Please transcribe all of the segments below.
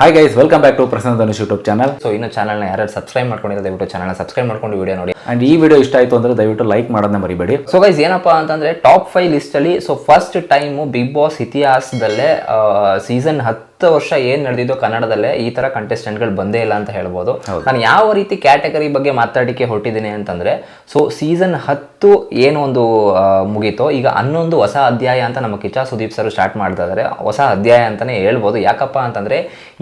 Hi guys welcome back to Prasanna Dhanush YouTube channel so ಇನ್ನು ಚಾನಲ್ನ ಯಾರು subscribe ಮಾಡ್ಕೊಂಡಿರೋ, ದಯವಿಟ್ಟು ಚಾನಲ್ನ ಸಬ್ಸ್ಕ್ರೈಬ್ ಮಾಡ್ಕೊಂಡು ವಿಡಿಯೋ ನೋಡಿ. ಅಂಡ್ ಈ ವಿಡಿಯೋ ಇಷ್ಟ ಆಯ್ತು ಅಂದ್ರೆ ದಯವಿಟ್ಟು ಲೈಕ್ ಮಾಡೋದನ್ನ ಮರಿಬೇಡಿ. ಸೊ ಗೈಸ್ ಏನಪ್ಪಾ ಅಂತಂದ್ರೆ ಟಾಪ್ ಫೈವ್ ಲಿಸ್ಟ್ ಅಲ್ಲಿ so first time Bigg Boss ಇತಿಹಾಸದಲ್ಲೇ ಸೀಸನ್ ಹತ್ತು ವರ್ಷ ಏನ್ ನಡೆದಿದ್ದು ಕನ್ನಡದಲ್ಲೇ ಈ ತರ ಕಂಟೆಸ್ಟೆಂಟ್ಗಳು ಬಂದೇ ಇಲ್ಲ ಅಂತ ಹೇಳ್ಬೋದು. ನಾನು ಯಾವ ರೀತಿ ಕ್ಯಾಟಗರಿ ಬಗ್ಗೆ ಮಾತಾಡಲಿಕ್ಕೆ ಹೊರಟಿದ್ದೀನಿ ಅಂತಂದ್ರೆ ಸೊ ಸೀಸನ್ ಹತ್ತು ಏನು ಒಂದು ಮುಗೀತೋ ಈಗ ಹನ್ನೊಂದು ಹೊಸ ಅಧ್ಯಾಯ ಅಂತ ನಮ್ಮ ಕಿಚಾ ಸುದೀಪ್ ಸರ್ ಸ್ಟಾರ್ಟ್ ಮಾಡ್ತಾ ಇದ್ದಾರೆ ಹೊಸ ಅಧ್ಯಾಯ ಅಂತಾನೆ ಹೇಳ್ಬೋದು. ಯಾಕಪ್ಪ ಅಂತಂದ್ರೆ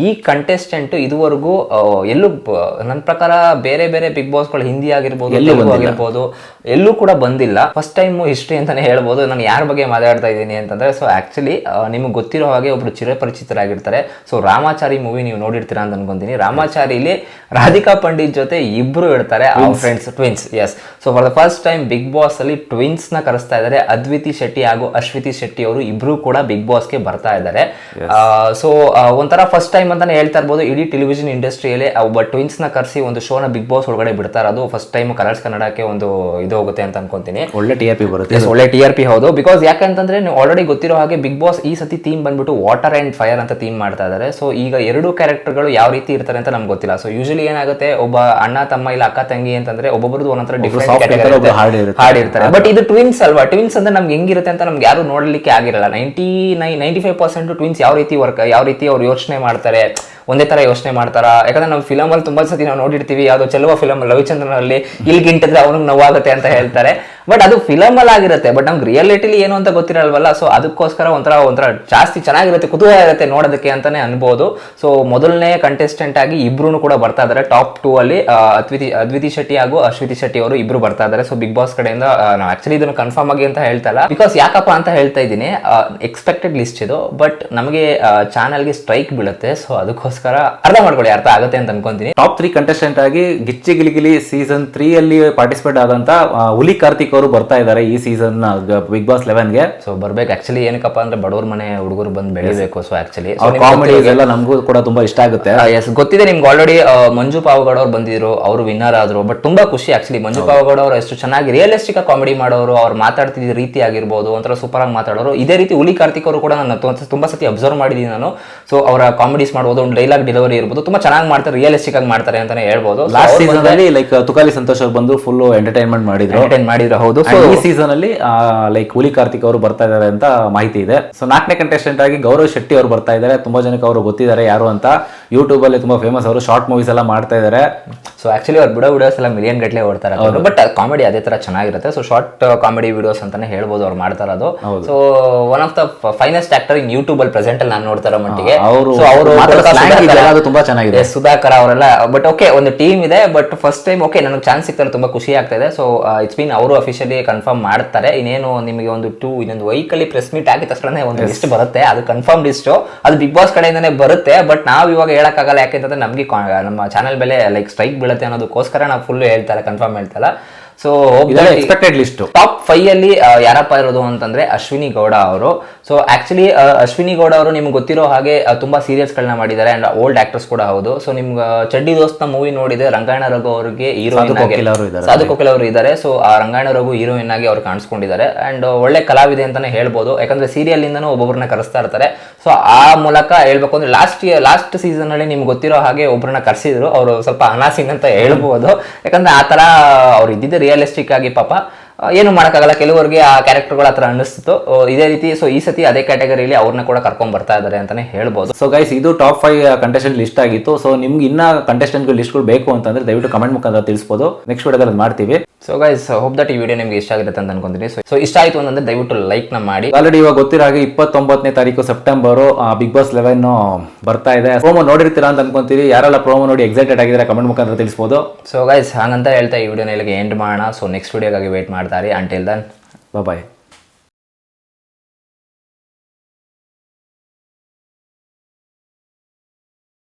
ಈ ಕಂಟೆಸ್ಟೆಂಟ್ ಇದುವರೆಗೂ ಎಲ್ಲೂ ನನ್ನ ಪ್ರಕಾರ ಬೇರೆ ಬೇರೆ ಬಿಗ್ ಬಾಸ್ಗಳು ಹಿಂದಿ ಆಗಿರ್ಬೋದು ತೆಲುಗು ಆಗಿರ್ಬೋದು ಎಲ್ಲೂ ಕೂಡ ಬಂದಿಲ್ಲ. ಫಸ್ಟ್ ಟೈಮ್ ಹಿಸ್ಟ್ರಿ ಅಂತಾನೆ ಹೇಳ್ಬೋದು. ನಾನು ಯಾರ ಬಗ್ಗೆ ಮಾತಾಡ್ತಾ ಇದ್ದೀನಿ ಅಂತಂದ್ರೆ ಸೊ ಆಕ್ಚುಲಿ ನಿಮಗೆ ಗೊತ್ತಿರೋ ಹಾಗೆ ಒಬ್ರು ಚಿರಪರಿಚಿತರಾಗಿರ್ತಾರೆ. ಸೊ ರಾಮಾಚಾರಿ ಮೂವಿ ನೀವು ನೋಡಿರ್ತೀರಾ ಅಂತ ಅನ್ಕೊಂತೀನಿ. ರಾಮಾಚಾರಿಲಿ ರಾಧಿಕಾ ಪಂಡಿತ್ ಜೊತೆ ಇಬ್ರು ಇರ್ತಾರೆ ಅವ್ರ friends twins yes so for the first time Bigg Boss ಅಲ್ಲಿ ಟ್ವಿನ್ಸ್ನ ಕರೆಸ್ತಾ ಇದ್ದಾರೆ. ಅದ್ವಿತಿ ಶೆಟ್ಟಿ ಹಾಗೂ ಅಶ್ವಿತಿ ಶೆಟ್ಟಿ ಅವರು ಇಬ್ರು ಕೂಡ ಬಿಗ್ ಬಾಸ್ಗೆ ಬರ್ತಾ ಇದ್ದಾರೆ. ಸೊ ಒಂಥರ ಫಸ್ಟ್ ಟೈಮ್ ಅಂತಾನೆ ಹೇಳ್ತಾ ಇರ್ಬೋದು. ಇಡೀ ಟೆಲಿವಿಷನ್ ಇಂಡಸ್ಟ್ರಿಯಲ್ಲಿ ಒಬ್ಬ ಟ್ವಿನ್ಸ್ನ ಕರೆಸಿ ಒಂದು ಶೋನ ಬಿಗ್ ಬಾಸ್ ಒಳಗಡೆ ಬಿಡ್ತಾ ಅದು ಫಸ್ಟ್ ಟೈಮ್ ಕಲರ್ಸ್ ಕನ್ನಡಕ್ಕೆ ಒಂದು ಇದು ಹೋಗುತ್ತೆ ಅಂತ ಅನ್ಕೊಂತೀನಿ. ಒಳ್ಳೆ ಟಿ ಆರ್ ಪಿ ಬರುತ್ತೆ. ಒಳ್ಳೆ ಟಿ ಆರ್ ಪಿ ಹೌದು. ಬಿಕಾಸ್ ಯಾಕಂತಂದ್ರೆ ನೀವು ಆಲ್ರೆಡಿ ಗೊತ್ತಿರೋ ಹಾಗೆ ಬಿಗ್ ಬಾಸ್ ಈ ಸತಿ ಥೀಮ್ ಬಂದ್ಬಿಟ್ಟು ವಾಟರ್ ಅಂಡ್ ಫೈರ್ ಅಂತ ಥೀಮ್ ಮಾಡ್ತಾ ಇದ್ದಾರೆ. ಸೊ ಈಗ ಎರಡು ಕ್ಯಾರೆಕ್ಟರ್ಗಳು ಯಾವ ರೀತಿ ಇರ್ತಾರೆ ಅಂತ ನಮ್ಗೆ ಗೊತ್ತಿಲ್ಲ. ಸೊ ಯೂಶಲಿ ಏನಾಗುತ್ತೆ ಒಬ್ಬ ಅಣ್ಣ ತಮ್ಮ ಇಲ್ಲ ಅಕ್ಕ ತಂಗಿ ಅಂತಂದ್ರೆ ಒಬ್ಬೊಬ್ರದ್ದು ಒಂದೊಂದರ ಡಿಫ್ರೆಂಟ್. ಹಾರ್ಡ್ ಇರ್ತಾರೆ ಬಟ್ ಇದು ಟ್ವಿನ್ಸ್ ಅಲ್ವಾ? ಟ್ವಿನ್ಸ್ ಅಂದ್ರೆ ನಮ್ಗೆ ಹೆಂಗಿರುತ್ತೆ ಅಂತ ನಮ್ಗೆ ಯಾರು ನೋಡ್ಲಿಕ್ಕೆ ಆಗಿರಲ್ಲ. Ninety nine ninety five percent twins ಯಾವ ರೀತಿ ವರ್ಕ್ ಯಾವ ರೀತಿ ಅವ್ರು ಯೋಚನೆ ಮಾಡ್ತಾರೆ? ಒಂದೇ ತರ ಯೋಚನೆ ಮಾಡ್ತಾರಾ? ಯಾಕಂದ್ರೆ ನಾವು ಫಿಲಮ್ ಅಲ್ಲಿ ತುಂಬಾ ಸತಿ ನಾವು ನೋಡಿರ್ತೀವಿ, ಯಾವ್ದು ಚೆಲುವ ಫಿಲಮ್ ರವಿಚಂದ್ರನಲ್ಲಿ ಇಲ್ಲಿ ಗಿಂಟಿದ್ರೆ ಅವ್ನಿಗೆ ನೋವಾಗುತ್ತೆ ಅಂತ ಹೇಳ್ತಾರೆ. ಬಟ್ ಅದು ಫಿಲಮ್ ಅಲ್ಲಿ ಆಗಿರುತ್ತೆ ಬಟ್ ನಮ್ಗೆ ರಿಯಾಲಿಟಿಲಿ ಏನು ಅಂತ ಗೊತ್ತಿರಲ್ವಲ್ಲ ಸೊ ಅದಕ್ಕೋಸ್ಕರ ಒಂಥರ ಒಂಥರ ಜಾಸ್ತಿ ಚೆನ್ನಾಗಿರುತ್ತೆ, ಕುತೂಹಲ ಇರುತ್ತೆ ನೋಡೋದಕ್ಕೆ ಅಂತಾನೆ ಅನ್ಬೋದು. ಸೊ ಮೊದಲನೇ ಕಂಟೆಸ್ಟೆಂಟ್ ಆಗಿ ಇಬ್ರು ಕೂಡ ಬರ್ತಾ ಇದಾರೆ. ಟಾಪ್ ಟೂ ಅಲ್ಲಿ ಅದ್ವಿತಿ ಅದ್ವಿತಿ ಶೆಟ್ಟಿ ಹಾಗೂ ಅಶ್ವಿತಿ ಶೆಟ್ಟಿ ಅವರು ಇಬ್ರು ಬರ್ತಾ ಇದಾರೆ. ಸೊ ಬಿಗ್ ಬಾಸ್ ಕಡೆಯಿಂದ ನಾವು ಆಕ್ಚುಲಿ ಇದನ್ನು ಕನ್ಫರ್ಮ್ ಆಗಿ ಅಂತ ಹೇಳ್ತಾ ಇಲ್ಲ. ಬಿಕಾಸ್ ಯಾಕಪ್ಪ ಅಂತ ಹೇಳ್ತಾ ಇದ್ದೀನಿ ಎಕ್ಸ್ಪೆಕ್ಟೆಡ್ ಲಿಸ್ಟ್ ಇದು ಬಟ್ ನಮಗೆ ಚಾನಲ್ಗೆ ಸ್ಟ್ರೈಕ್ ಬೀಳುತ್ತೆ ಸೊ ಅದಕ್ಕೋಸ್ಕರ ಅರ್ಥ ಮಾಡ್ಕೊಳ್ಳಿ ಅರ್ಥ ಆಗುತ್ತೆ ಅಂತ ಅನ್ಕೊಂತೀನಿ. ಟಾಪ್ ತ್ರೀ ಕಂಟೆಸ್ಟೆಂಟ್ ಆಗಿ ಗಿಚ್ಚಿ ಗಿಲಿಗಿಲಿ ಸೀಸನ್ ತ್ರೀ ಅಲ್ಲಿ ಪಾರ್ಟಿಸಿಪೇಟ್ ಆದಂತ ಹುಲಿ ಕಾರ್ತಿಕ್ ಅವರು ಬರ್ತಾ ಇದ್ದಾರೆ ಈ ಸೀಸನ್ ಬಿಗ್ ಬಾಸ್ ಲೆವೆನ್ಗೆ. ಸೊ ಬರ್ಬೇಕು. ಆಕ್ಚುಲಿ ಏನಕ್ಕಪ್ಪ ಅಂದ್ರೆ ಬಡವ್ರ ಮನೆ ಹುಡುಗರು ಬಂದು ಬೆಳಿಬೇಕು. ಸೊ ಆಕ್ಚುಲಿ ಕಾಮಿಡಿ ಎಲ್ಲ ನಮಗೂ ಕೂಡ ತುಂಬಾ ಇಷ್ಟ ಆಗುತ್ತೆ. ಎಸ್ ಗೊತ್ತಿದೆ ನಿಮ್ಗೆ ಆಲ್ರೆಡಿ ಮಂಜು ಪಾವಗೌಡ ಅವ್ರು ಬಂದಿದ್ರು ಅವರು ವಿನ್ನರ್ ಆದ್ರು ಬಟ್ ತುಂಬಾ ಖುಷಿ ಆಕ್ಚುಲಿ ಮಂಜು ಪಾವಗೌಡ ಅವರು ಎಷ್ಟು ಚೆನ್ನಾಗಿ ರಿಯಲಿಸ್ಟಿಕ್ ಕಾಮಿಡಿ ಮಾಡೋರು ಅವ್ರು ಮಾತಾಡ್ತಿದ್ದ ರೀತಿ ಆಗಿರ್ಬೋದು ಒಂಥರ ಸೂಪರ್ ಆಗಿ ಮಾತಾಡೋರು. ಇದೇ ರೀತಿ ಹುಲಿ ಕಾರ್ತಿಕ್ ಅವರು ಕೂಡ ನಾನು ತುಂಬಾ ಸತಿ ಅಬ್ಸರ್ವ್ ಮಾಡಿದೀನಿ ನಾನು. ಸೊ ಅವರ ಕಾಮಿಡೀಸ್ ಮಾಡ್ಬೋದು ಒಂದು ಡೈಲಾಗ್ ಡೆಲಿವರಿ ಇರ್ಬೋದು. ತುಂಬಾ ಚೆನ್ನಾಗಿ ಮಾಡ್ತಾರೆ ರಿಯಲಿಸ್ಟಿಕ್ ಆಗಿ ಮಾಡ್ತಾರೆ ಅಂತಾನೆ ಹೇಳ್ಬೋದು. ಲಾಸ್ಟ್ ಸೀಸನ್ ಅಲ್ಲಿ ಲೈಕ್ ತುಕಾಲಿ ಸಂತೋಷ್ ಅವರು ಬಂದು ಫುಲ್ ಎಂಟರ್ಟೈನ್ಮೆಂಟ್ ಮಾಡಿದ್ರು. ಎಂಟರ್ಟೈನ್ ಮಾಡಿದ್ರು ಹೌದು. ಸೊ ಈ ಸೀಸನ್ ಅಲ್ಲಿ ಲೈಕ್ ಹುಲಿ ಕಾರ್ತಿಕ್ ಅವರು ಬರ್ತಾ ಇದ್ದಾರೆ ಅಂತ ಮಾಹಿತಿ ಇದೆ. ಸೊ ನಾಲ್ಕನೇ ಕಂಟೆಸ್ಟೆಂಟ್ ಆಗಿ ಗೌರವ್ ಶೆಟ್ಟಿ ಅವರು ಬರ್ತಾ ಇದ್ದಾರೆ. ತುಂಬಾ ಜನಕ್ಕೆ ಅವರು ಗೊತ್ತಿದ್ದಾರೆ ಯಾರು ಅಂತ. ಯೂಟ್ಯೂಬ್ ಅಲ್ಲಿ ತುಂಬಾ ಫೇಮಸ್ ಅವರು ಶಾರ್ಟ್ ಮೂವೀಸ್ ಎಲ್ಲ ಮಾಡ್ತಾ ಇದ್ದಾರೆ. ಸೊ ಆಕ್ಚುಲಿ ಅವ್ರು ಬಿಡೋ ವಿಡಿಯೋಸ್ ಎಲ್ಲ ಮಿಲಿಯನ್ ಗಟ್ಟಲೆ ಓಡ್ತಾರೆ ಬಟ್ ಕಾಮಿಡಿ ಅದೇ ತರ ಚೆನ್ನಾಗಿರುತ್ತೆ. ಸೊ ಶಾರ್ಟ್ ಕಾಮಿಡಿ ವಿಡಿಯೋಸ್ ಅಂತಾನೆ ಹೇಳ್ಬೋದು ಅವ್ರು ಮಾಡ್ತಾ ಇರೋದು. So one of the finest actor in YouTube ಅಲ್ಲಿ ಪ್ರೆಸೆಂಟ್ ಅಲ್ಲಿ ನಾನು ನೋಡ್ತಾ ಇರೋ ಮಟ್ಟಿಗೆ. ಅವರು ಅವರು ಮಾತಾಡೋ slang ಅದು ತುಂಬಾ ಚೆನ್ನಾಗಿದೆ. ಸುಧಾಕರ್ ಅವರೆಲ್ಲ ಬಟ್ ಓಕೆ ಒಂದು ಟೀಮ್ ಇದೆ ಬಟ್ ಫಸ್ಟ್ ಟೈಮ್ ಓಕೆ ನನಗೆ ಚಾನ್ಸ್ ಸಿಗ್ತಾರೆ ತುಂಬಾ ಖುಷಿ ಆಗ್ತಾ ಇದೆ. ಸೊ ಇಟ್ಸ್ ಬೀನ್ ಅವರು ಅಫಿಷಿಯಲಿ ಕನ್ಫರ್ಮ್ ಮಾಡ್ತಾರೆ. ಇನ್ನೇನು ನಿಮಗೆ ಒಂದು ಟೂ ಇನ್ನೊಂದು ವೈಕಲ್ಲಿ ಪ್ರೆಸ್ ಮೀಟ್ ಆಗಿದ ತಕ್ಷಣ ಒಂದು ಲಿಸ್ಟ್ ಬರುತ್ತೆ. ಅದು ಕನ್ಫರ್ಮ್ ಲಿಸ್ಟ್ ಅದು ಬಿಗ್ ಬಾಸ್ ಕಡೆಯಿಂದನೇ ಬರುತ್ತೆ ಬಟ್ ನಾವು ಇವಾಗ ಹೇಳಕ್ಕಾಗಲ್ಲ. ಯಾಕೆಂತಂದ್ರೆ ನಮಗೆ ನಮ್ಮ ಚಾನಲ್ ಮೇಲೆ ಲೈಕ್ ಸ್ಟ್ರೈಕ್ ಬೀಳುತ್ತೆ ಅನ್ನೋದಕ್ಕೋಸ್ಕರ ನಾವು ಫುಲ್ ಹೇಳ್ತಾರೆ confirm ಹೇಳ್ತಲ್ಲ so expected list top five ಅಲ್ಲಿ ಯಾರಪ್ಪ ಇರೋದು ಅಂತಂದ್ರೆ ಅಶ್ವಿನಿ ಗೌಡ ಅವರು. ಸೊ ಆಕ್ಚುಲಿ ಅಶ್ವಿನಿ ಗೌಡ ಅವರು ನಿಮ್ಗೆ ಗೊತ್ತಿರೋ ಹಾಗೆ ತುಂಬಾ ಸೀರಿಯಲ್ಸ್ ಗಳನ್ನ ಮಾಡಿದ್ದಾರೆ ಅಂಡ್ ಓಲ್ಡ್ ಆಕ್ಟರ್ಸ್ ಕೂಡ ಹೌದು. ಸೊ ನಿಮ್ಗೆ ಚಡ್ಡಿ ದೋಸ್ತ ಮೂವಿ ನೋಡಿದ್ರೆ ರಂಗಾಯಣ ರಘು ಅವರಿಗೆ ಹೀರೋಯಿನ್. ಸಾಧು ಕೋಕಿಲ್ ಅವರು ಇದ್ದಾರೆ ಸೊ ಆ ರಂಗಾಯಣ ರಘು ಹೀರೋಯಿನ್ ಆಗಿ ಅವ್ರು ಕಾಣಿಸ್ಕೊಂಡಿದ್ದಾರೆ. ಅಂಡ್ ಒಳ್ಳೆ ಕಲಾವಿದೆ ಅಂತಾನೆ ಹೇಳ್ಬೋದು. ಯಾಕಂದ್ರೆ ಸೀರಿಯಲ್ ಇಂದನೂ ಒಬ್ಬೊಬ್ಬರನ್ನ ಕರೆಸ್ತಾ ಇರ್ತಾರೆ. ಸೊ ಆ ಮೂಲಕ ಹೇಳ್ಬೇಕು ಅಂದ್ರೆ ಲಾಸ್ಟ್ ಲಾಸ್ಟ್ ಸೀಸನ್ ಅಲ್ಲಿ ನಿಮ್ಗೆ ಗೊತ್ತಿರೋ ಹಾಗೆ ಒಬ್ಬರನ್ನ ಕರೆಸಿದ್ರು. ಅವರು ಸ್ವಲ್ಪ ಅನಾಸಿನ್ ಅಂತ ಹೇಳ್ಬೋದು. ಯಾಕಂದ್ರೆ ಆ ತರ ಅವ್ರು ಇದ್ದಿದ್ದೆ ರಿಯಲಿಸ್ಟಿಕ್ ಆಗಿ ಪಾಪ ಏನು ಮಾಡೋಕ್ಕಾಗಲ್ಲ, ಕೆಲವರಿಗೆ ಆ ಕ್ಯಾರೆಕ್ಟರ್ಗಳ ಹತ್ರ ಅನ್ನಿಸ್ತು ಇದೇ ರೀತಿ ಸೊ ಈ ಸತಿ ಅದೇ ಕ್ಯಾಟಗರಿಲಿ ಅವ್ರನ್ನ ಕೂಡ ಕರ್ಕೊಂಡ್ ಬರ್ತಾ ಇದ್ದಾರೆ ಅಂತಾನೆ ಹೇಳ್ಬೋದು. ಸೊ ಗೈಸ್ ಇದು ಟಾಪ್ ಫೈವ್ ಕಂಟೆಸ್ಟೆಂಟ್ ಲಿಸ್ಟ್ ಆಗಿತ್ತು. ಸೊ ನಿಮ್ಗೆ ಇನ್ನ ಕಂಟೆಸ್ಟೆಂಟ್ ಲಿಸ್ಟ್ಗಳು ಬೇಕು ಅಂತಂದ್ರೆ ದಯವಿಟ್ಟು ಕಮೆಂಟ್ ಮುಖಾಂತರ ತಿಳಿಸ್ಬೋದು. ನೆಕ್ಸ್ಟ್ ವಿಡಿಯೋದಲ್ಲಿ ಮಾಡ್ತೀವಿ. ಸೊ ಗೈಸ್ ಹೋಪ್ ದಟ್ ಈ ವಿಡಿಯೋ ನಿಮ್ಗೆ ಇಷ್ಟ ಆಗಿರುತ್ತೆ ಅಂತ ಅನ್ಕೊಂತೀನಿ. ಸೊ ಇಷ್ಟ ಆಯ್ತು ಅಂತಂದ್ರೆ ದಯವಿಟ್ಟು ಲೈಕ್ನ ಮಾಡಿ. ಆಲ್ರೆಡಿ ಇವಾಗ ಗೊತ್ತಿರೋ ಹಾಗೆ ಇಪ್ಪತ್ತೊಂಬತ್ತನೇ ತಾರೀಕು ಸೆಪ್ಟೆಂಬರ್ ಬಿಗ್ ಬಾಸ್ ಲೆವೆನ್ ಬರ್ತಾ ಇದೆ. ಪ್ರೋಮೋ ನೋಡಿರ್ತೀರಾ ಅಂತ ಅನ್ಕೊಂತೀರಿ ಯಾರೆಲ್ಲ ಪ್ರೋಮೋ ನೋಡಿ ಎಕ್ಸೈಟೆಡ್ ಆಗಿದ್ರೆ ಕಮೆಂಟ್ ಮುಖಾಂತರ ತಿಳಿಸ್ಬೋದು. ಸೊ ಗೈಸ್ ಹಾಗಂತ ಹೇಳ್ತಾ ಈ ವಿಡಿಯೋನ ಇಲ್ಲಿಗೆ ಎಂಡ್ ಮಾಡೋಣ. ಸೊ ನೆಕ್ಸ್ಟ್ ವಿಡಿಯೋಗಾಗಿ ವೇಟ್ मातरी अंटेल दाय